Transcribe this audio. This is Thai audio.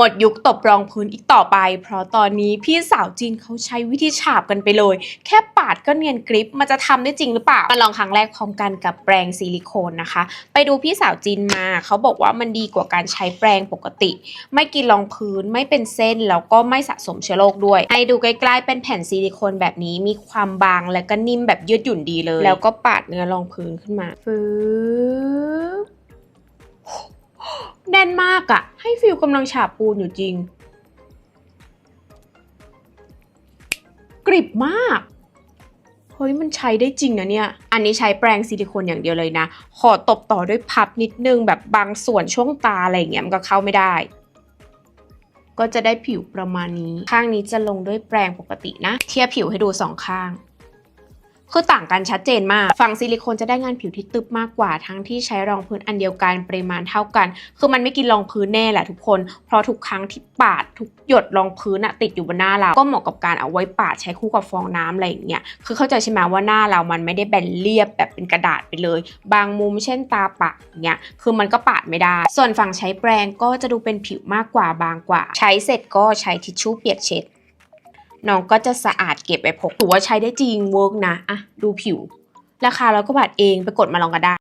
หมดยุคตบรองพื้นอีกต่อไป เพราะตอนนี้พี่สาวจีนเขาใช้วิธีฉาบกันไปเลย แค่ปาดก็เนียนกริปมันจะทำได้จริงหรือเปล่ามาลองครั้งแรกพร้อมกันกับแปรงซิลิโคนนะคะ ไปดูพี่สาวจีนมาเขาบอกว่ามันดีกว่าการใช้แปรงปกติ ไม่กินรองพื้นไม่เป็นเส้นแล้วก็ไม่สะสมเชื้อโรคด้วยให้ดูใกล้ๆเป็นแผ่นซิลิโคนแบบนี้มีความบางและก็นิ่มแบบยืดหยุ่นดีเลย แล้วก็ปาดเนื้อรองพื้นขึ้นมาฟื้บ น่นมากอะให้ฟิลกำลังฉาบปูนอยู่จริง กริบมาก เฮ้ยมันใช้ได้จริงนะเนี่ย อันนี้ใช้แปรงซิลิโคนอย่างเดียวเลยนะ ขอตบต่อด้วยพับนิดนึงแบบบางส่วนช่วงตาอะไรอย่างเงี้ยมันก็เข้าไม่ได้ ก็จะได้ผิวประมาณนี้ ข้างนี้จะลงด้วยแปรงปกตินะ เทียบผิวให้ดูสองข้าง คือต่างกันชัดเจนมาก ฝั่งซิลิโคนจะได้งานผิวที่ตึบมากกว่า ทั้งที่ใช้รองพื้นอันเดียวกันปริมาณเท่ากัน คือมันไม่กินรองพื้นแน่แหละทุกคน เพราะทุกครั้งที่ปาดทุกหยดรองพื้นอะติดอยู่บนหน้าเรา ก็เหมาะกับการเอาไว้ปาดใช้คู่กับฟองน้ำอะไรอย่างเงี้ย คือเข้าใจใช่ไหมว่าหน้าเรามันไม่ได้แบนเรียบแบบเป็นกระดาษไปเลย บางมุมเช่นตาปากอย่างเงี้ย คือมันก็ปาดไม่ได้ ส่วนฝั่งใช้แปรงก็จะดูเป็นผิวมากกว่าบางกว่า ใช้เสร็จก็ใช้ทิชชู่เปียกเช็ด น้องก็จะสะอาดเก็บไปพกถือว่าใช้ได้จริงเวิร์กนะอะดูผิว ราคาร้อยกว่าบาทเองไปกดมาลองกันได้